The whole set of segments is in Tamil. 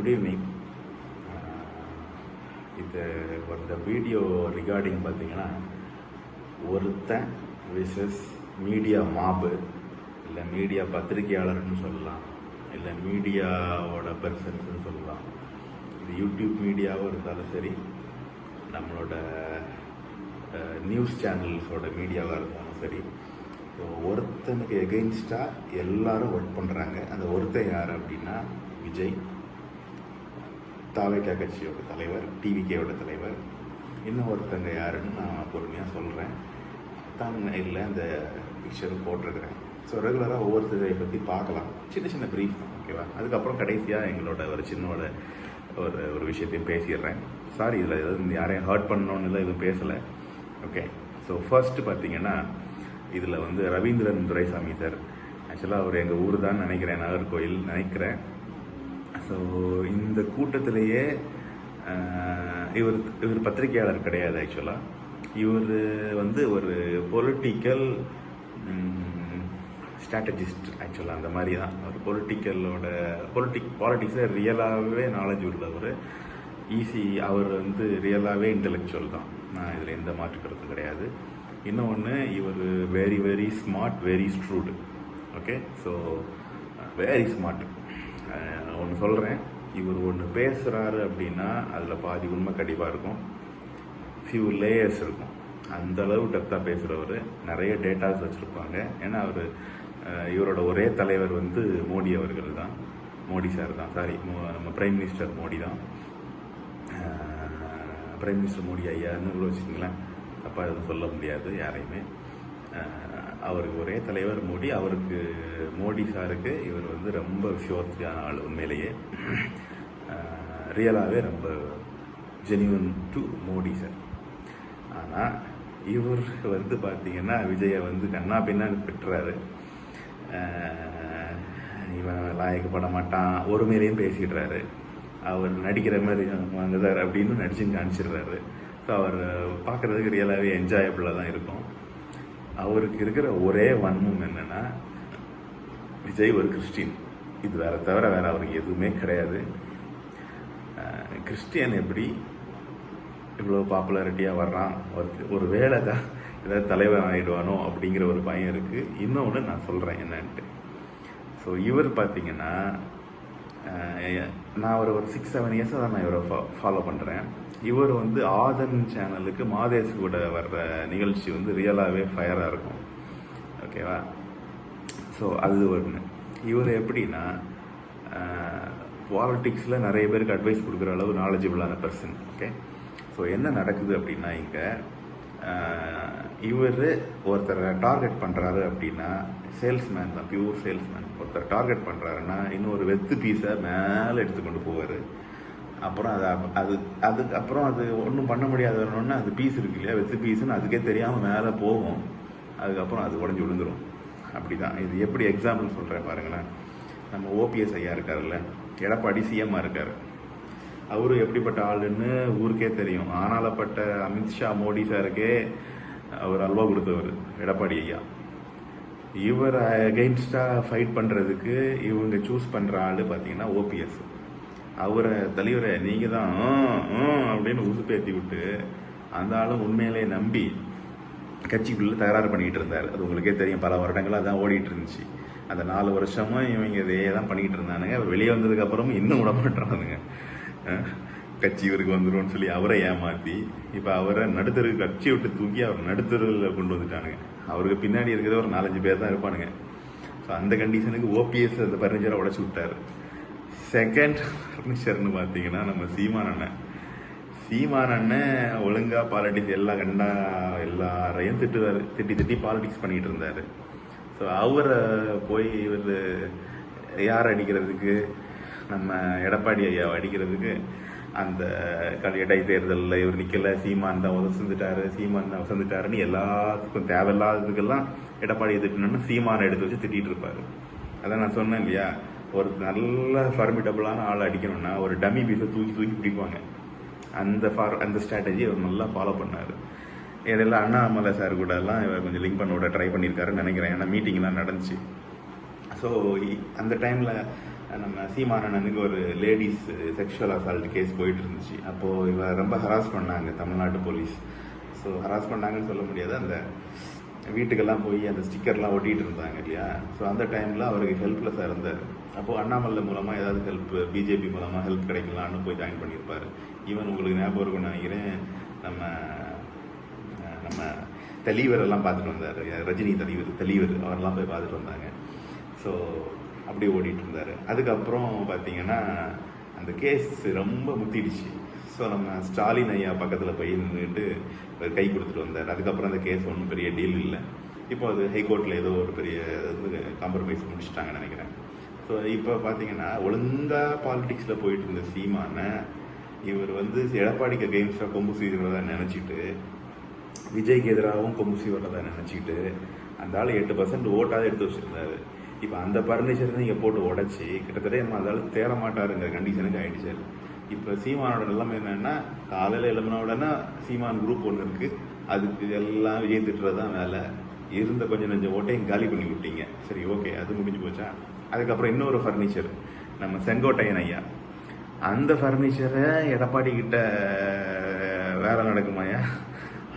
குட் ஈவினிங் uh, இது இந்த வீடியோ ரிகார்டிங் பார்த்தீங்கன்னா ஒருத்தன் விசஸ் மீடியா மாபு இல்லை மீடியா பத்திரிகையாளர்னு சொல்லலாம் இல்லை மீடியாவோட பெர்சன்ஸ்னு சொல்லலாம். இது யூடியூப் மீடியாவும் இருந்தாலும் சரி நம்மளோட நியூஸ் சேனல்ஸோட மீடியாவாக இருந்தாலும் சரி ஸோ ஒருத்தனுக்கு எகெயின்ஸ்டாக எல்லாரும் ஒர்க் பண்ணுறாங்க அந்த ஒருத்தன் யார் அப்படின்னா விஜய். தாவேக்கா கட்சியோட தலைவர் டிவிகேவோட தலைவர். இன்னும் ஒருத்தங்க யாருன்னு நான் பொறுமையாக சொல்கிறேன் தான் இல்லை அந்த பிக்சரும் போட்டிருக்கிறேன். ஸோ ரெகுலராக ஒவ்வொருத்தரை பற்றி பார்க்கலாம். சின்ன சின்ன ப்ரீஃப் ஓகேவா அதுக்கப்புறம் கடைசியாக எங்களோட ஒரு சின்னோட ஒரு ஒரு விஷயத்தையும் பேசிடுறேன். சாரி இதில் எதுவும் யாரையும் ஹர்ட் பண்ணணும்னு இல்லை எதுவும் பேசலை. ஓகே ஸோ ஃபர்ஸ்ட் பார்த்தீங்கன்னா இதில் வந்து ரவீந்திரன் துரைசாமி சார் ஆக்சுவலாக அவர் எங்கள் ஊர் தான் நினைக்கிறேன் நாகர்கோயில் நினைக்கிறேன். ஸோ இந்த கூட்டத்திலேயே இவர் இவர் பத்திரிகையாளர் கிடையாது ஆக்சுவலாக இவர் வந்து ஒரு பொலிட்டிக்கல் ஸ்ட்ராட்டஜிஸ்ட் ஆக்சுவலாக அந்த மாதிரி தான். ஒரு பொலிட்டிக்கலோட பொலிட்டிக் பாலிட்டிக்ஸை ரியலாகவே நாலேஜ் உள்ளவர். ஈஸி அவர் வந்து ரியலாகவே இன்டெலெக்சுவல் தான். நான் இதில் எந்த மாற்று கிடையாது. இன்னொன்று இவர் very very smart very shrewd okay so very smart ஒன்று சொல்கிறேன் இவர் ஒன்று பேசுகிறாரு அப்படின்னா அதில் பாதி உண்மை கண்டிப்பாக இருக்கும். ஃபியூ லேயர்ஸ் இருக்கும். அந்த அளவு டெப்த்தாக பேசுகிறவர் நிறைய டேட்டாஸ் வச்சுருப்பாங்க. ஏன்னா அவர் இவரோட ஒரே தலைவர் வந்து மோடி அவர்கள் தான். மோடி சார் தான். சாரி நம்ம பிரைம் மினிஸ்டர் மோடி தான். பிரைம் மினிஸ்டர் மோடி ஐயான்னு கூட வச்சுக்கிங்களேன். தப்பாக எதுவும் சொல்ல முடியாது யாரையுமே. அவருக்கு ஒரே தலைவர் மோடி. அவருக்கு மோடி சாருக்கு இவர் வந்து ரொம்ப ஷோர்த்தியான ஆள் உண்மையிலேயே. ரியலாகவே ரொம்ப ஜெனியூன் டு மோடி சார் ஆனால் இவர் வந்து பார்த்தீங்கன்னா விஜயை வந்து கண்ணா பின்னான்னு பெற்றாரு. இவன் லாயக்கப்பட மாட்டான் ஒருமையிலையும் பேசிடுறாரு. அவர் நடிக்கிற மாதிரி வாங்குதார் அப்படின்னு நடிச்சு காமிச்சிடுறாரு. ஸோ அவர் பார்க்குறதுக்கு ரியலாகவே என்ஜாயபுளாக தான் இருக்கும். அவருக்கு இருக்கிற ஒரே வன்மம் என்னன்னா விஜய் ஒரு கிறிஸ்டின். இது வேற தவிர வேற அவருக்கு எதுவுமே கிடையாது. கிறிஸ்டியன் எப்படி இவ்வளோ பாப்புலாரிட்டியாக வர்றான்? ஒரு ஒரு வேலை தான் ஏதாவது தலைவர் ஆகிடுவானோ அப்படிங்கிற ஒரு பயம் இருக்குது இன்னொன்று நான் சொல்கிறேன் என்னன்ட்டு. ஸோ இவர் பார்த்தீங்கன்னா நான் ஒரு ஒரு சிக்ஸ் செவன் இயர்ஸாக தான் நான் இவரை ஃபாலோ பண்ணுறேன் இவர் வந்து ஆதன் சேனலுக்கு மாதேஷ் கூட வர்ற நிகழ்ச்சி வந்து ரியலாகவே ஃபயராக இருக்கும். ஓகேவா ஸோ அது ஒன்று இவர் எப்படின்னா பாலிட்டிக்ஸில் நிறைய பேருக்கு அட்வைஸ் கொடுக்குற அளவு நாலேஜபிளான பர்சன் ஓகே ஸோ என்ன நடக்குது அப்படின்னா இங்கே இவர் ஒருத்தரை டார்கெட் பண்ணுறாரு அப்படின்னா சேல்ஸ்மேன் தான் பியூர் சேல்ஸ்மேன் ஒருத்தர் டார்கெட் பண்ணுறாருன்னா இன்னொரு வெத்து பீஸை மேலே எடுத்து கொண்டு போவார். அப்புறம் அது அது அதுக்கு அப்புறம் அது ஒன்றும் பண்ண முடியாதுன்னு அது பீஸ் இருக்கு இல்லையா வெத்து பீஸ்னு அதுக்கே தெரியாமல் மேலே போகும். அதுக்கப்புறம் அது உடஞ்சி விழுந்துரும். அப்படிதான். இது எப்படி எக்ஸாம்பிள் சொல்கிறேன் பாருங்களேன். நம்ம ஓபிஎஸ் ஐயா இருக்காருல்ல எடப்பாடி சிஎம்மாக இருக்கார். அவரு எப்படிப்பட்ட ஆளுன்னு ஊருக்கே தெரியும். ஆனாலப்பட்ட அமித்ஷா மோடி சாருக்கே அவர் அல்வா கொடுத்தவர் எடப்பாடி ஐயா. இவர் அகெயின்ஸ்டாக ஃபைட் பண்ணுறதுக்கு இவங்க சூஸ் பண்ணுற ஆள் பார்த்தீங்கன்னா ஓபிஎஸ் அவரை தலைவரை நீங்கள் தான் அப்படின்னு உசுப்பேத்தி விட்டு அந்த ஆளும் உண்மையிலே நம்பி கட்சிக்குள்ளே தகராறு பண்ணிக்கிட்டு இருந்தார். அது உங்களுக்கே தெரியும். பல வருடங்களாக அதான் ஓடிட்டு இருந்துச்சு. அந்த நாலு வருஷமும் இவங்க இதே தான் பண்ணிக்கிட்டு இருந்தானுங்க. அவர் வெளியே வந்ததுக்கப்புறமும் இன்னும் விட மாட்டானுங்க கட்சி இவருக்கு வந்துரும்னு சொல்லி அவரை ஏமாத்தி இப்போ அவரை நடுத்தருக்கு கட்சியை விட்டு தூக்கி அவர் நடுத்தருவில் கொண்டு வந்துட்டானுங்க. அவருக்கு பின்னாடி இருக்கிற ஒரு நாலஞ்சு பேர் தான் இருப்பானுங்க. ஸோ அந்த கண்டிஷனுக்கு ஓபிஎஸ் அந்த பர்னிச்சரை உடச்சி விட்டார். செகண்ட் பர்னிச்சர்னு பார்த்தீங்கன்னா நம்ம சீமான் அண்ணன். சீமான் அண்ணன் ஒழுங்காக பாலிட்டிக்ஸ் எல்லா கண்டா எல்லாரையும் திட்டுவார். திட்டி திட்டி பாலிடிக்ஸ் பண்ணிகிட்டு இருந்தார். ஸோ அவரை போய் இவர் யார் அடிக்கிறதுக்கு? நம்ம எடப்பாடி ஐயாவை அடிக்கிறதுக்கு அந்த க- இடை தேர்தலில் இவர் நிற்கல சீமான் தான் வசந்துட்டாரு சீமான் தான் உசந்துட்டாருன்னு எல்லாத்துக்கும் தேவையில்லாததுக்கெல்லாம் எடப்பாடி திட்டணும்னு சீமானை எடுத்து வச்சு திட்டிகிட்டு இருப்பார். அதான் நான் சொன்னேன் இல்லையா? ஒரு நல்ல ஃபர்மிட்டபுளான ஆள் அடிக்கணும்னா ஒரு டம்மி பீஸை தூக்கி தூக்கி பிடிப்பாங்க. அந்த ஃபார் அந்த ஸ்ட்ராட்டஜி அவர் நல்லா ஃபாலோ பண்ணார். இதெல்லாம் அண்ணாமலை சார் கூட எல்லாம் இவர் கொஞ்சம் லிங்க் பண்ண விட ட்ரை பண்ணியிருக்காருன்னு நினைக்கிறேன். ஏன்னா மீட்டிங்லாம் நடந்துச்சு. ஸோ அந்த டைமில் நம்ம சீமானனுக்கு ஒரு லேடிஸ் செக்ஷுவல் அசால்ட் கேஸ் போயிட்டு இருந்துச்சு அப்போது இவ ரொம்ப ஹராஸ் பண்ணாங்க தமிழ்நாட்டு போலீஸ் ஸோ ஹராஸ் பண்ணாங்கன்னு சொல்ல முடியாது. அந்த வீட்டுக்கெல்லாம் போய் அந்த ஸ்டிக்கர்லாம் ஒட்டிட்டு இருந்தாங்க இல்லையா? ஸோ அந்த டைமில் அவருக்கு ஹெல்ப்லெஸ்ஸாக இருந்தார். அப்போது அண்ணாமலை மூலமாக ஏதாவது ஹெல்ப் பிஜேபி மூலமாக ஹெல்ப் கிடைக்கலான்னு போய் ஜாயின் பண்ணியிருப்பார். ஈவன் உங்களுக்கு ஞாபகம் இருக்கும்னு நினைக்கிறேன். நம்ம நம்ம தெளிவர் எல்லாம் பார்த்துட்டு வந்தார். ரஜினி தலைவர் தெளிவர் அவரெல்லாம் போய் பார்த்துட்டு வந்தாங்க. ஸோ அப்படியே ஓடிட்டு இருந்தார் அதுக்கப்புறம் பார்த்தீங்கன்னா அந்த கேஸ் ரொம்ப முத்திடுச்சு. ஸோ நம்ம ஸ்டாலின் ஐயா பக்கத்தில் போய் நின்றுட்டு கை கொடுத்துட்டு வந்தார். அதுக்கப்புறம் அந்த கேஸ் ஒன்றும் பெரிய டீல் இல்லை. இப்போ அது ஹைகோர்ட்டில் ஏதோ ஒரு பெரிய காம்ப்ரமைஸ் முடிச்சிட்டாங்கன்னு நினைக்கிறேன். ஸோ இப்போ பார்த்தீங்கன்னா ஒழுங்காக பாலிடிக்ஸில் போயிட்டு இருந்த சீமான இவர் வந்து எடப்பாடிக்கு அகெயின்ஸ்டாக கொம்பு செய்கிறதா நினச்சிட்டு விஜய்க்கு எதிராகவும் கொம்பு சீவரதா நினச்சிக்கிட்டு அந்த ஆள் எட்டு பர்சன்ட் ஓட்டாக எடுத்து வச்சிருந்தாரு. இப்போ அந்த பர்னிச்சர் நீங்கள் போட்டு உடைச்சி கிட்டத்தட்ட நம்ம அந்த தேட மாட்டாருங்கிற கண்டிஷனுக்கு ஆயிடுச்சு இப்போ சீமானோட நிலைமை என்னென்னா காலையில் எழுப்பின உடனே சீமான் குரூப் ஒன்று இருக்குது அதுக்கு எல்லாம் விஜய் திட்டுறது தான் வேலை. இருந்த கொஞ்சம் நெஞ்ச ஓட்டையும் காலி பண்ணி விட்டீங்க. சரி ஓகே அது முடிஞ்சு போச்சா? அதுக்கப்புறம் இன்னொரு ஃபர்னிச்சர் நம்ம செங்கோட்டையன் ஐயா. அந்த ஃபர்னிச்சரை எடப்பாடி கிட்ட வேலை நடக்குமாயா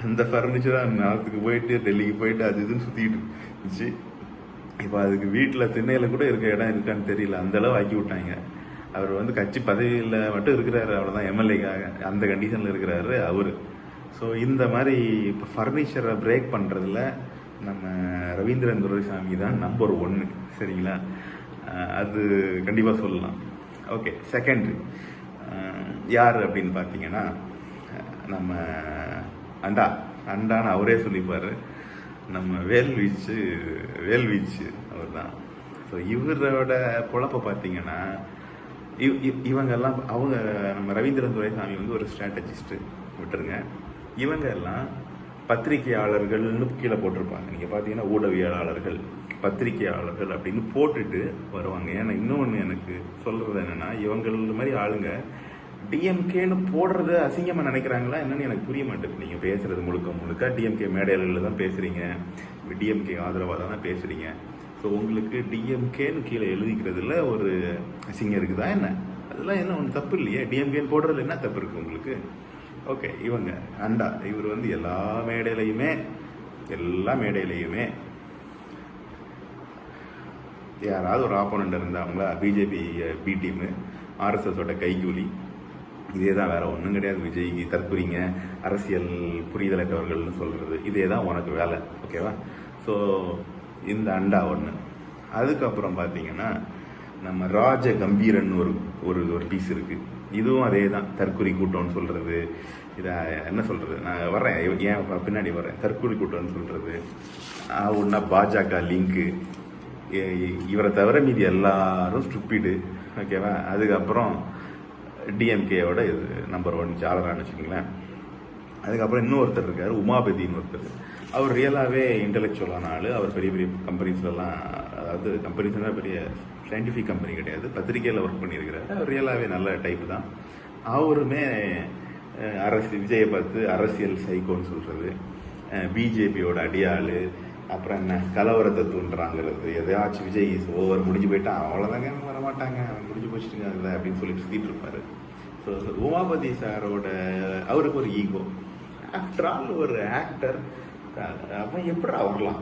அந்த ஃபர்னிச்சரை நேரத்துக்கு போயிட்டு டெல்லிக்கு போயிட்டு அது இதுன்னு சுற்றிட்டு இருந்துச்சு. இப்போ அதுக்கு வீட்டில் திண்ணையில் கூட இருக்க இடம் இருக்கான்னு தெரியல. அந்த அளவு ஆக்கி விட்டாங்க. அவர் வந்து கட்சி பதவியில் மட்டும் இருக்கிறாரு அவ்வளோதான் எம்எல்ஏக்காக அந்த கண்டிஷனில் இருக்கிறாரு அவர். ஸோ இந்த மாதிரி இப்போ ஃபர்னிச்சரை பிரேக் பண்ணுறதுல நம்ம ரவீந்திரன் துரைசாமி தான் நம்பர் ஒன்று சரிங்களா? அது கண்டிப்பாக சொல்லலாம். ஓகே செகண்ட்ரி யார் அப்படின்னு பார்த்தீங்கன்னா நம்ம அண்டா. அண்டான்னு அவரே சொல்லிப்பார். நம்ம வேல்வீச்சு வேல்வீச்சு அவர் தான் ஸோ இவரோட குழப்ப பார்த்தீங்கன்னா இவ் இவ்- இவங்கெல்லாம் அவங்க நம்ம ரவீந்திரன் துரைசாமி வந்து ஒரு ஸ்ட்ராட்டஜிஸ்ட்டு விட்டுருங்க. இவங்க எல்லாம் பத்திரிகையாளர்கள்னு கீழே போட்டிருப்பாங்க. நீங்கள் பார்த்தீங்கன்னா ஊடகவியலாளர்கள் பத்திரிகையாளர்கள் அப்படின்னு போட்டுட்டு வருவாங்க. ஏன்னா இன்னொன்று எனக்கு சொல்கிறது என்னென்னா இவங்கள மாதிரி ஆளுங்க டிஎம்கேன்னு போடுறது அசிங்கமாக நினைக்கிறாங்களா? என்னன்னு எனக்கு புரிய மாட்டேங்குது. நீங்கள் பேசுறது முழுக்க முழுக்க டிஎம்கே மேடைகளில் தான் பேசுகிறீங்க டிஎம்கே ஆதரவாக தான் பேசுகிறீங்க ஸோ உங்களுக்கு டிஎம்கேன்னு கீழே எழுதிக்கிறதுல ஒரு அசிங்கம் இருக்குதா என்ன? அதெல்லாம் என்ன ஒன்று தப்பு இல்லையே? டிஎம்கேன்னு போடுறதுல என்ன தப்பு இருக்குது உங்களுக்கு? ஓகே இவங்க அண்டா இவர் வந்து எல்லா மேடையிலையுமே எல்லா மேடையிலையுமே யாராவது ஒரு ஆப்போனண்ட் இருந்தாங்களா? பிஜேபி பி டீமு ஆர்எஸ்எஸோட கைகூலி. இதே தான் வேற ஒன்றும் கிடையாது விஜய்க்கு தற்குறிங்க அரசியல் புரிதலற்றவர்கள்னு சொல்கிறது இதே தான் உனக்கு வேலை ஓகேவா ஸோ இந்த அண்டா ஒன்று அதுக்கப்புறம் பார்த்தீங்கன்னா நம்ம ராஜ கம்பீரன் ஒரு ஒரு ஒரு பீஸ் இருக்குது இதுவும் அதே தான் தற்குறி கூட்டம்னு சொல்கிறது இதை என்ன சொல்கிறது நான் வர்றேன் ஏன் பின்னாடி வரேன் தற்குறி கூட்டம்னு சொல்கிறது ஒன்றா பாஜக லிங்க்கு இவரை தவிர மீதி எல்லாரும் ஸ்டூப்பிடு ஓகேவா அதுக்கப்புறம் டிஎம்கேயோட இது நம்பர் ஒன் சாலரான்னு வச்சுக்கோங்களேன். அதுக்கப்புறம் இன்னொருத்தர் இருக்கார் உமாபதினு ஒருத்தர் அவர் ரியலாகவே இன்டலெக்சுவலான ஆள். அவர் பெரிய பெரிய கம்பெனிஸ்லலாம் அதாவது கம்பெனிஸ்னால் பெரிய சயின்டிஃபிக் கம்பெனி கிடையாது. பத்திரிக்கையில் ஒர்க் பண்ணியிருக்கிறாரு. அவர் ரியலாகவே நல்ல டைப் தான். அவருமே அரசு விஜயை பார்த்து அரசியல் சைக்கோன்னு சொல்கிறது பிஜேபியோட அடியாள். அப்புறம் என்ன? கலவரத்தை தூண்டுறாங்கிறது எதையாச்சும் விஜய் ஓவர் முடிஞ்சு போயிட்டான் அவ்வளோதாங்க வர மாட்டாங்க அவன் முடிஞ்சு போச்சுட்டுங்க அதில் அப்படின்னு சொல்லி சுற்றிட்டு இருப்பாரு. ஸோ உமாபதி சாரோட அவருக்கு ஒரு ஈகோ ஆஃப்டர் ஆல் ஒரு ஆக்டர் அவன் எப்படி வரலாம்?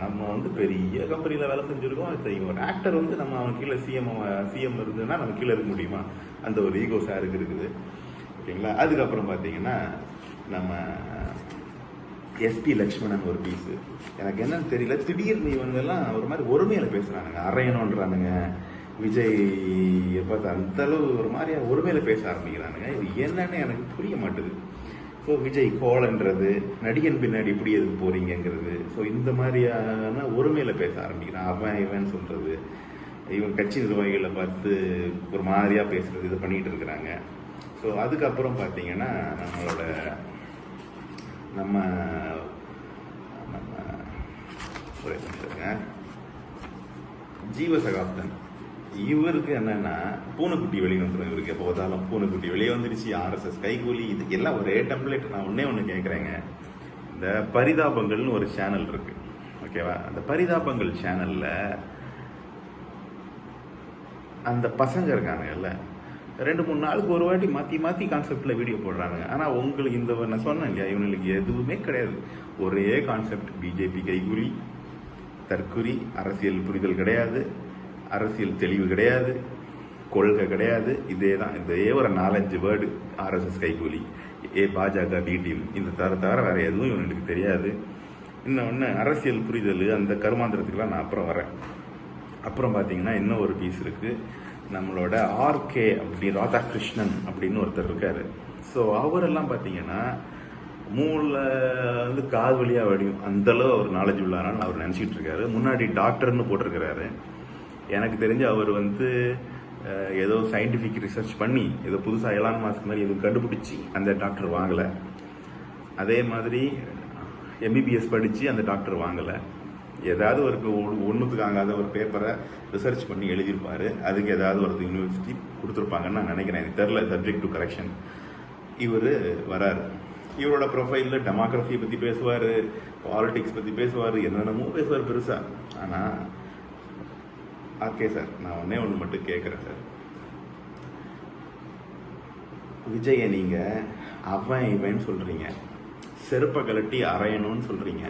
நம்ம வந்து பெரிய கம்பெனியில் வேலை செஞ்சுருக்கோம். ஒரு ஆக்டர் வந்து நம்ம அவன் கீழே சிஎம் சிஎம் இருந்ததுன்னா நம்ம கீழே இருக்க முடியுமா? அந்த ஒரு ஈகோ சாருக்கு இருக்குது. ஓகேங்களா? அதுக்கப்புறம் பார்த்தீங்கன்னா நம்ம எஸ்பி லக்ஷ்மணன் ஒரு பீஸு எனக்கு என்னன்னு தெரியல. திடீர்னு இவங்கெல்லாம் ஒரு மாதிரி ஒருமையில பேசுறானுங்க. அரையணுன்றானுங்க விஜய் பார்த்து அந்த அளவு ஒரு மாதிரியா ஒருமையில பேச ஆரம்பிக்கிறானுங்க. இது என்னன்னு எனக்கு புரிய மாட்டுது. ஸோ விஜய் கோலன்றது நடிகன் பின்னாடி இப்படி எதுக்கு போறீங்கங்கிறது. ஸோ இந்த மாதிரியான ஒருமையில பேச ஆரம்பிக்கிறான். அவன் இவன் சொல்றது. இவன் கட்சி நிர்வாகிகளை பார்த்து ஒரு மாதிரியா பேசுறது இது பண்ணிட்டு இருக்கிறாங்க. ஸோ அதுக்கப்புறம் பார்த்தீங்கன்னா நம்மளோட நம்ம நம்ம ஒரே நிமிஷம் ஜீவசகாப்தன். இவருக்கு என்னன்னா பூனைக்குட்டி வெளியே வந்துடும் இவருக்கு எப்போ பார்த்தாலும். பூனைக்குட்டி வெளியே வந்துருச்சு ஆர்எஸ்எஸ் கைகூலி இதுக்கு எல்லாம் ஒரே டெம்ப்ளேட் நான் ஒன்னே ஒன்று கேட்குறேங்க இந்த பரிதாபங்கள்னு ஒரு சேனல் இருக்கு. ஓகேவா அந்த பரிதாபங்கள் சேனல்ல அந்த பசங்க இருக்காங்கல்ல ரெண்டு மூணு நாளுக்கு ஒரு வாட்டி மாற்றி மாற்றி கான்செப்டில் வீடியோ போடுறாங்க ஆனால் உங்களுக்கு இந்த நான் சொன்னேன் இல்லையா இவங்களுக்கு எதுவுமே கிடையாது. ஒரே கான்செப்ட் பிஜேபி கைகூலி தற்குறி அரசியல் புரிதல் கிடையாது அரசியல் தெளிவு கிடையாது கொள்கை கிடையாது. இதே தான் இதே ஒரு நாலஞ்சு வேர்டு ஆர்எஸ்எஸ் கைகூலி ஏ பாஜக பி டீம் இந்த தவிர தவிர வேறு எதுவும் இவனுக்கு தெரியாது. இன்னொன்று அரசியல் புரிதல் அந்த கருமாந்திரத்துக்குலாம் நான் அப்புறம் வரேன். அப்புறம் பார்த்தீங்கன்னா இன்னும் ஒரு பீஸ் இருக்குது நம்மளோட ஆர்கே அப்படி ராதாகிருஷ்ணன் அப்படின்னு ஒருத்தர் இருக்காரு. ஸோ அவரெல்லாம் பார்த்தீங்கன்னா மூளை வந்து காது வழியாக வடியும் அந்தளவு அவர் நாலேஜ் உள்ளாரான்னு அவர் நினச்சிக்கிட்டு இருக்காரு. முன்னாடி டாக்டர்னு போட்டிருக்கிறாரு. எனக்கு தெரிஞ்சு அவர் வந்து ஏதோ சயின்டிஃபிக் ரிசர்ச் பண்ணி ஏதோ புதுசாக எலான் மாஸ்க் மாதிரி எதுவும் கண்டுபிடிச்சி அந்த டாக்டர் வாங்கலை. அதே மாதிரி எம்பிபிஎஸ் படித்து அந்த டாக்டர் வாங்கலை. ஏதாவது ஒரு ஒன்றுத்துக்கு ஆகாத ஒரு பேப்பரை ரிசர்ச் பண்ணி எழுதியிருப்பார். அதுக்கு ஏதாவது ஒரு யூனிவர்சிட்டி கொடுத்துருப்பாங்கன்னு நான் நினைக்கிறேன். எனக்கு தெரில சப்ஜெக்ட் டு கரெக்ஷன் இவர் வராரு. இவரோட ப்ரொஃபைலில் டெமோக்ரஸியை பற்றி பேசுவார் பாலிடிக்ஸ் பற்றி பேசுவார் என்னென்னமோ பேசுவார் பெருசாக ஆனால் ஓகே சார் நான் ஒன்றே ஒன்று மட்டும் கேட்குறேன் சார் விஜயை நீங்கள் அவன் இவன் சொல்கிறீங்க செருப்பை கழட்டி அரையணும்னு சொல்கிறீங்க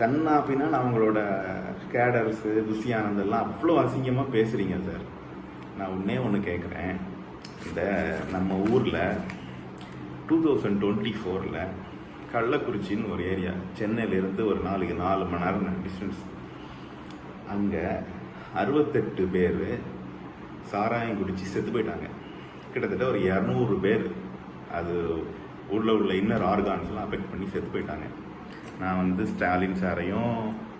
கண்ணாப்பினா அவங்களோட கேடர்ஸு புஷி எல்லாம் அவ்வளோ அசிங்கமாக பேசுகிறீங்க சார். நான் ஒன்றே ஒன்று கேட்குறேன் இந்த நம்ம ஊரில் டூ தௌசண்ட் டுவெண்ட்டி ஃபோரில் கள்ளக்குறிச்சின்னு ஒரு ஏரியா சென்னையிலேருந்து ஒரு நாளைக்கு நாலு மணி நேரம் டிஸ்டன்ஸ் அங்கே அறுபத்தெட்டு பேர் சாராயம் குடித்து செத்து போயிட்டாங்க. கிட்டத்தட்ட ஒரு இரநூறு பேர் அது உள்ள உள்ள இன்னர் ஆர்கான்ஸ்லாம் அஃபெக்ட் பண்ணி செத்து போயிட்டாங்க. நான் வந்து ஸ்டாலின் சாரையும்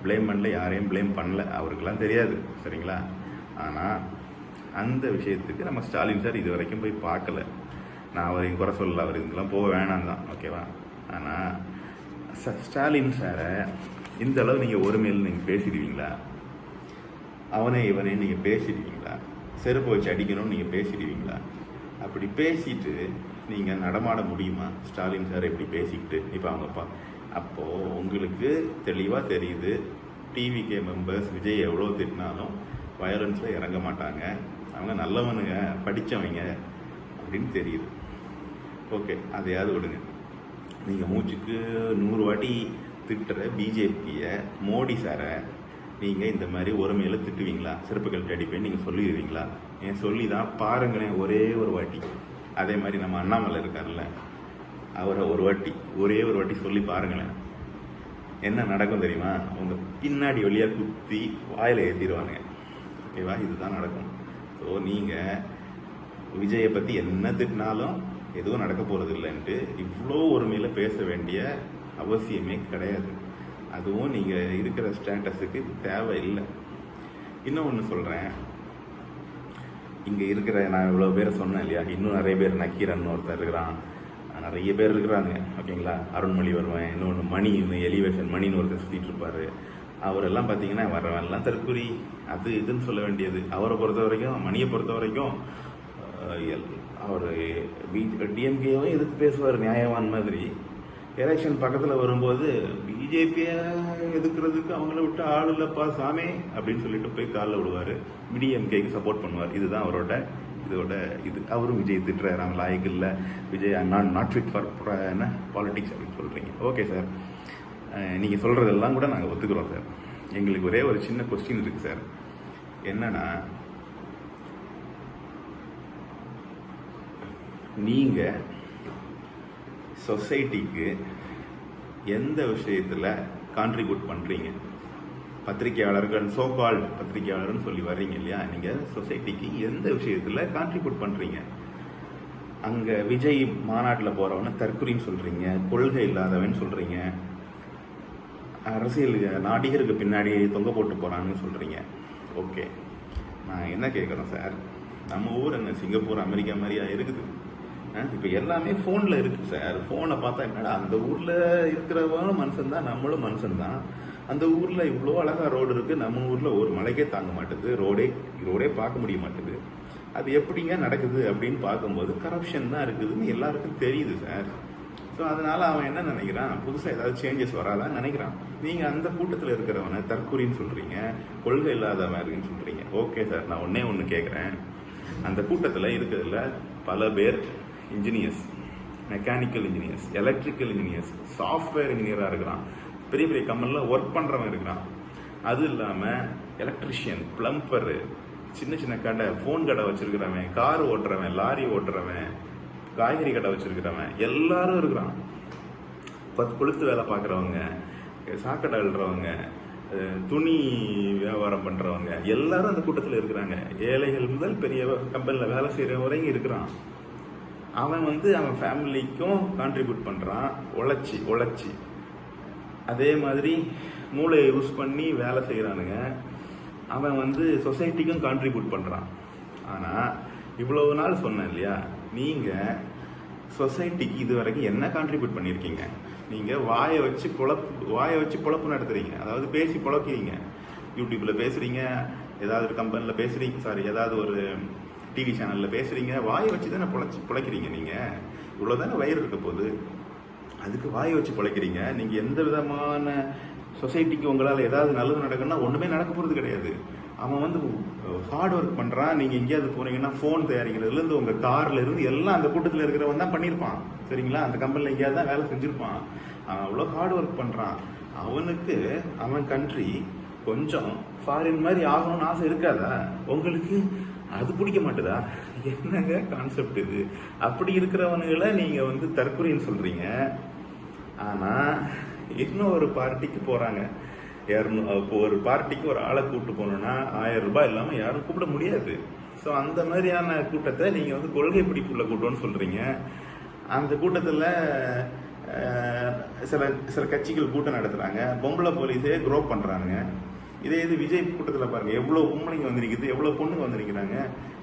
ப்ளேம் பண்ணல யாரையும் ப்ளேம் பண்ணல. அவருக்கெல்லாம் தெரியாது சரிங்களா? ஆனால் அந்த விஷயத்துக்கு நம்ம ஸ்டாலின் சார் இது வரைக்கும் போய் பார்க்கல. நான் அவரையும் குறை சொல்லல அவர் இதுக்கெல்லாம் போக வேணாம் தான் ஓகேவா ஆனால் ச- ஸ்டாலின் சாரை இந்த அளவு நீங்கள் ஒருமையில் நீங்கள் பேசிடுவீங்களா? அவனே இவனே நீங்கள் பேசிடுவீங்களா? செருப்பு வச்சு அடிக்கணும்னு நீங்கள் பேசிடுவீங்களா? அப்படி பேசிட்டு நீங்கள் நடமாட முடியுமா? ஸ்டாலின் சார் எப்படி பேசிக்கிட்டு இப்போ அவங்க அப்போது உங்களுக்கு தெளிவாக தெரியுது. டிவிகே மெம்பர்ஸ் விஜய் எவ்வளோ திட்டினாலும் வயலன்ஸில் இறங்க மாட்டாங்க. அவங்க நல்லவனுங்க படித்தவங்க அப்படின்னு தெரியுது. ஓகே அதையாவது விடுங்க. நீங்கள் மூச்சுக்கு நூறு வாட்டி திட்டுற பிஜேபியை மோடி சாரை நீங்கள் இந்த மாதிரி ஒருமையில் திட்டுவீங்களா? சிறப்புகள் அடிப்பேன் நீங்கள் சொல்லிடுவீங்களா? ஏன் சொல்லி தான் பாருங்களேன் ஒரே ஒரு வாட்டி. அதே மாதிரி நம்ம அண்ணாமலை இருக்கார்ல அவரை ஒரு வாட்டி ஒரே ஒரு வாட்டி சொல்லி பாருங்களேன். என்ன நடக்கும் தெரியுமா? அவங்க பின்னாடி வழியாக குத்தி வாயில் ஏற்றிடுவாங்க ஓகேவா? இதுதான் நடக்கும். ஸோ நீங்கள் விஜயை பற்றி என்ன திட்டினாலும் எதுவும் நடக்க போகிறது இல்லைன்ட்டு இவ்வளோ ஒருமையில் பேச வேண்டிய அவசியமே கிடையாது. அதுவும் நீங்கள் இருக்கிற ஸ்டேட்டஸுக்கு தேவை இல்லை இன்னும் ஒன்று சொல்கிறேன் இங்கே இருக்கிற நான் இவ்வளோ பேர் சொன்னேன் இல்லையா? இன்னும் நிறைய பேர் நக்கீரன் ஒருத்தர் இருக்கிறான். நிறைய பேர் இருக்கிறாங்க ஓகேங்களா? அருண்மொழி வருவேன் இன்னொன்று மணி எலிவேஷன் மணின்னு ஒருத்தர் சுற்றிட்டு இருப்பாரு. அவரெல்லாம் பார்த்தீங்கன்னா வரவெல்லாம் தற்குறி அது இதுன்னு சொல்ல வேண்டியது. அவரை பொறுத்த வரைக்கும் மணியை பொறுத்த வரைக்கும் எல்- அவர் டிஎம்கேவும் எதிர்த்து பேசுவார் நியாயவான் மாதிரி. எலெக்ஷன் பக்கத்தில் வரும்போது பிஜேபியை எதுக்குறதுக்கு அவங்கள விட்டு ஆள் இல்லைப்பா சாமி அப்படின்னு சொல்லிட்டு போய் காலில் விடுவார். பிடிஎம்கேக்கு சப்போர்ட் பண்ணுவார். இதுதான் அவரோட இதோட இது. அவரும் விஜய் திட்டுறாரு. அவன் லாய்க்கு இல்லை. விஜய் நான் நாட் ஃபிட் ஃபார் என்ன? பாலிட்டிக்ஸ் அப்படின்னு சொல்கிறீங்க ஓகே சார் நீங்கள் சொல்கிறதெல்லாம் கூட நாங்கள் ஒத்துக்கிறோம் சார் எங்களுக்கு ஒரே ஒரு சின்ன கொஸ்டின் இருக்குது சார் என்னன்னா நீங்கள் சொசைட்டிக்கு எந்த விஷயத்தில் கான்ட்ரிபியூட் பண்ணுறீங்க பத்திரிகையாளர்கள் சோ கால்டு பத்திரிகையாளர்னு சொல்லி வர்றீங்க இல்லையா? நீங்கள் சொசைட்டிக்கு எந்த விஷயத்தில் கான்ட்ரிபியூட் பண்ணுறீங்க அங்கே விஜய் மாநாட்டில் போகிறவன தற்குறின்னு சொல்கிறீங்க கொள்கை இல்லாதவன் சொல்கிறீங்க அரசியல் நாடிகருக்கு பின்னாடி தொங்க போட்டு போகிறாங்கன்னு சொல்கிறீங்க ஓகே. நான் என்ன கேட்குறேன் சார்? நம்ம ஊர் என்ன சிங்கப்பூர் அமெரிக்கா மாதிரியா இருக்குது? இப்போ எல்லாமே ஃபோனில் இருக்குது சார். ஃபோனை பார்த்தா என்னடா அந்த ஊரில் இருக்கிறவங்களும் மனுஷன் தான் நம்மளும் மனுஷன் தான் அந்த ஊரில் இவ்வளோ அழகாக ரோடு இருக்குது நம்ம ஊரில் ஒரு மலைக்கே தாங்க மாட்டுது. ரோடே ரோடே பார்க்க முடிய மாட்டேது. அது எப்படிங்க நடக்குது அப்படின்னு பார்க்கும்போது கரப்ஷன் தான் இருக்குதுன்னு எல்லாருக்கும் தெரியுது சார் ஸோ அதனால அவன் என்ன நினைக்கிறான்? புதுசாக ஏதாவது சேஞ்சஸ் வராதான்னு நினைக்கிறான். நீங்கள் அந்த கூட்டத்தில் இருக்கிறவனை தற்கொலைன்னு சொல்கிறீங்க கொள்கை இல்லாதவன் இருக்குன்னு சொல்கிறீங்க ஓகே சார் நான் ஒன்றே ஒன்று கேட்குறேன் அந்த கூட்டத்தில் இருக்கிறதுல பல பேர் engineers mechanical engineers electrical engineers software இன்ஜினியராக இருக்கிறான். பெரிய பெரிய கம்பெனியில் ஒர்க் பண்ணுறவன் இருக்கிறான். அது இல்லாமல் எலக்ட்ரிஷியன் பிளம்பரு சின்ன சின்ன கடை ஃபோன் கடை வச்சுருக்கிறவன் கார் ஓட்டுறவன் லாரி ஓட்டுறவன் காய்கறி கடை வச்சுருக்கிறவன் எல்லாரும் இருக்கிறான். பத்து கொளுத்து வேலை பார்க்குறவங்க சாக்கடை அழுறவங்க துணி வியாபாரம் பண்ணுறவங்க எல்லாரும் அந்த கூட்டத்தில் இருக்கிறாங்க. ஏழைகள் முதல் பெரிய கம்பெனியில் வேலை செய்கிற வரைக்கும் இருக்கிறான். அவன் வந்து அவன் ஃபேமிலிக்கும் கான்ட்ரிபியூட் பண்ணுறான் உழைச்சி உழைச்சி. அதே மாதிரி மூளையை யூஸ் பண்ணி வேலை செய்கிறானுங்க அவன் வந்து சொசைட்டிக்கும் கான்ட்ரிபியூட் பண்ணுறான் ஆனால் இவ்வளவு நாள் சொன்னேன் இல்லையா? நீங்கள் சொசைட்டிக்கு இது வரைக்கும் என்ன கான்ட்ரிபியூட் பண்ணியிருக்கீங்க? நீங்கள் வாயை வச்சு குழப்பு வாயை வச்சு குழப்பு நடத்துறீங்க. அதாவது பேசி குழக்கிறீங்க யூடியூப்பில் பேசுகிறீங்க ஏதாவது ஒரு கம்பெனியில் பேசுகிறீங்க சாரி ஏதாவது ஒரு டிவி சேனலில் பேசுகிறீங்க வாயை வச்சு தானே பொழைச்சி பிழைக்கிறீங்க நீங்கள் இவ்வளோ தானே வயிறு இருக்க போகுது? அதுக்கு வாயை வச்சு பிழைக்கிறீங்க. நீங்கள் எந்த விதமான சொசைட்டிக்கு உங்களால் ஏதாவது நல்லது நடக்குன்னா ஒன்றுமே நடக்க போகிறது கிடையாது. அவன் வந்து ஹார்ட் ஒர்க் பண்ணுறான் நீங்கள் எங்கேயாவது போனீங்கன்னா ஃபோன் தயாரிக்கிறதுலேருந்து உங்கள் கார்லேருந்து எல்லாம் அந்த கூட்டத்தில் இருக்கிறவன் தான் பண்ணியிருப்பான். சரிங்களா? அந்த கம்பெனியில் எங்கேயாவது தான் வேலை செஞ்சுருப்பான். அவன் அவ்வளோ ஹார்ட் ஒர்க் பண்ணுறான் அவனுக்கு அவன் கண்ட்ரி கொஞ்சம் ஃபாரின் மாதிரி ஆகணும்னு ஆசை இருக்காதா? உங்களுக்கு அது பிடிக்க மாட்டுதா? என்னங்க கான்செப்ட் இது? அப்படி இருக்கிறவனுங்களை நீங்கள் வந்து தற்கொலைன்னு சொல்கிறீங்க ஆனா இன்னும் ஒரு பார்ட்டிக்கு போறாங்க. இரநூ- இப்போ ஒரு பார்ட்டிக்கு ஒரு ஆளை கூப்பிட்டு போகணும்னா ஆயிரம் ரூபாய் இல்லாம யாரும் கூப்பிட முடியாது. ஸோ அந்த மாதிரியான கூட்டத்தை நீங்க வந்து கொள்கை பிடிப்புள்ள கூட்டம்னு சொல்றீங்க. அந்த கூட்டத்தில் சில சில கட்சிகள் கூட்டம் நடத்துறாங்க. பொம்பளை போலீஸே குரோ பண்ணுறாங்க இதே இது விஜய் கூட்டத்தில் பாருங்க. எவ்வளோ பொம்பளைங்க வந்து நிற்குது எவ்வளோ பொண்ணுங்க வந்து நிற்கிறாங்க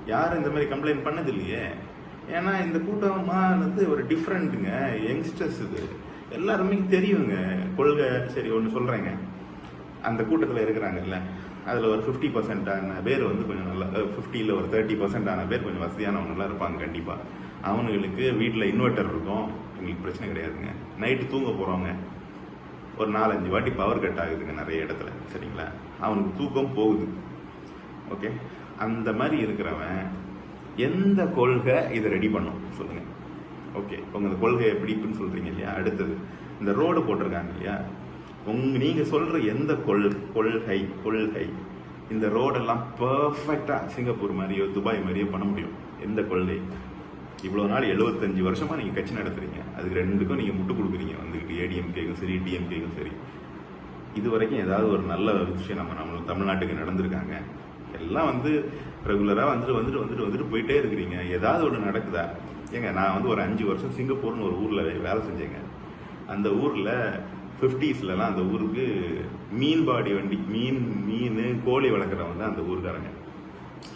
யாரும் இந்த மாதிரி கம்ப்ளைண்ட் பண்ணது இல்லையே ஏன்னா இந்த வந்து ஒரு டிஃப்ரெண்ட்டுங்க யங்ஸ்டர்ஸ் இது. எல்லாருமே தெரியுங்க. கொள்கை சரி ஒன்று சொல்கிறேங்க அந்த கூட்டத்தில் இருக்கிறாங்கல்ல அதில் ஒரு ஃபிஃப்டி பர்சன்டான பேர் வந்து கொஞ்சம் நல்லா ஃபிஃப்டியில் ஒரு தேர்ட்டி பர்சன்டான பேர் கொஞ்சம் வசதியானவங்களாம் இருப்பாங்க கண்டிப்பாக அவனுங்களுக்கு வீட்டில் இன்வெர்ட்டர் இருக்கும். எங்களுக்கு பிரச்சனை கிடையாதுங்க. நைட்டு தூங்க போகிறவங்க ஒரு நாலஞ்சு வாட்டி பவர் கட் ஆகுதுங்க நிறைய இடத்துல சரிங்களா? அவனுக்கு தூக்கம் போகுது. ஓகே அந்த மாதிரி இருக்கிறவன் எந்த கொள்கை இதை ரெடி பண்ணும்? சொல்லுங்கள் ஓகே உங்கள் இந்த கொள்கை எப்படி இப்படின்னு சொல்றீங்க இல்லையா? அடுத்தது இந்த ரோடு போட்டிருக்காங்க இல்லையா? உங்க நீங்க சொல்ற எந்த கொள் கொள்கை கொள்கை இந்த ரோடெல்லாம் பர்ஃபெக்டாக சிங்கப்பூர் மாதிரியோ துபாய் மாதிரியோ பண்ண முடியும். எந்த கொள்கை? இவ்வளோ நாள் எழுபத்தஞ்சு வருஷமாக நீங்கள் கட்சி நடத்துறீங்க. அதுக்கு ரெண்டுக்கும் நீங்கள் முட்டு கொடுக்குறீங்க. வந்துக்கிட்டு ஏடிஎம்கேக்கும் சரி டிஎம்கேக்கும் சரி. இது வரைக்கும் ஏதாவது ஒரு நல்ல விஷயம் நம்ம நம்ம தமிழ்நாட்டுக்கு நடந்திருக்காங்க. எல்லாம் வந்து ரெகுலராக வந்துட்டு வந்துட்டு வந்துட்டு வந்துட்டு போயிட்டே இருக்கிறீங்க. ஏதாவது ஒன்று நடக்குதா? ஏங்க நான் வந்து ஒரு அஞ்சு வருஷம் சிங்கப்பூர்னு ஒரு ஊரில் வேலை செஞ்சேங்க. அந்த ஊரில் ஃபிஃப்டிஸ்லலாம் அந்த ஊருக்கு மீன் பாடி வண்டி மீன் மீன் கோழி வளர்க்குறவங்க தான் அந்த ஊருக்காரங்க.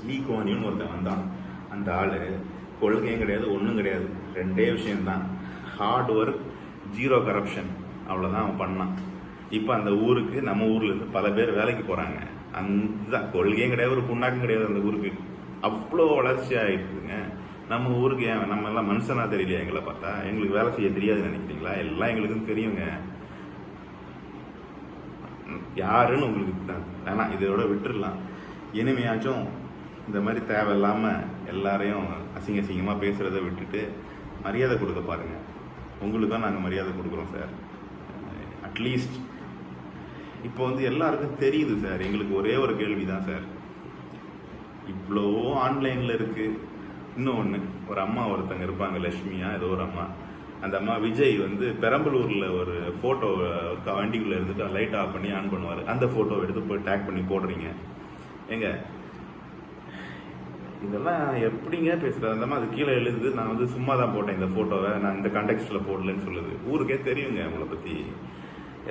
லீ கோனின்னு ஒருத்தன் வந்தான். அந்த ஆள் கொள்கையும் கிடையாது ஒன்றும் கிடையாது. ரெண்டே விஷயம்தான். ஹார்ட் ஒர்க் ஜீரோ கரப்ஷன் அவ்வளோதான் அவன் பண்ணான். இப்போ அந்த ஊருக்கு நம்ம ஊர்லேருந்து பல பேர் வேலைக்கு போகிறாங்க அந்த கொள்கையும் கிடையாது ஒரு புண்ணாக்கும் கிடையாது அந்த ஊருக்கு. அவ்வளோ வளர்ச்சி ஆகிருக்குதுங்க நம்ம ஊருக்கு ஏன் நம்ம எல்லாம் மனுஷனா தெரியலையா எங்களை பார்த்தா? எங்களுக்கு வேலை செய்ய தெரியாதுன்னு நினைக்கிறீங்களா? எல்லாம் எங்களுக்கும் தெரியுங்க. யாருன்னு உங்களுக்கு தான் வேணாம் இதோட விட்டுறலாம். இனிமையாச்சும் இந்த மாதிரி தேவையில்லாமல் எல்லாரையும் அசிங்க அசிங்கமாக பேசுகிறத விட்டுட்டு மரியாதை கொடுக்க பாருங்கள் உங்களுக்கு தான் நாங்கள் மரியாதை கொடுக்குறோம் சார். அட்லீஸ்ட் இப்போ வந்து எல்லாருக்கும் தெரியுது சார். எங்களுக்கு ஒரே ஒரு கேள்வி தான் சார் இவ்வளோ ஆன்லைனில் இருக்குது இன்னொன்று ஒரு அம்மா ஒருத்தங்க இருப்பாங்க லட்சுமியா ஏதோ ஒரு அம்மா. அந்த அம்மா விஜய் வந்து பெரம்பலூரில் ஒரு ஃபோட்டோ வண்டிக்குள்ளே இருந்துட்டு லைட் ஆஃப் பண்ணி ஆன் பண்ணுவார். அந்த ஃபோட்டோ எடுத்து போய் டேக் பண்ணி போடுறீங்க. ஏங்க இதெல்லாம் எப்படிங்க பேசுகிறது அந்த மாதிரி அது கீழே எழுது நான் வந்து சும்மா தான் போட்டேன் இந்த ஃபோட்டோவை நான் இந்த கான்டெக்ட்ல போடலன்னு சொல்லுது. ஊருக்கே தெரியுங்க உங்களை பற்றி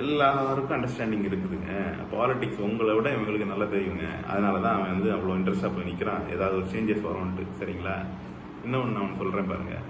எல்லாருக்கும் அண்டர்ஸ்டாண்டிங் இருக்குதுங்க. பாலிடிக்ஸ் உங்களை விட இவங்களுக்கு நல்லா தெரியுங்க. அதனால தான் அவன் வந்து அவ்வளோ இன்ட்ரெஸ்டாக போய் நிற்கிறான் ஏதாவது ஒரு சேஞ்சஸ் வரும்ன்ட்டு. சரிங்களா? இன்னொன்று நான் அவன் சொல்கிறேன் பாருங்கள்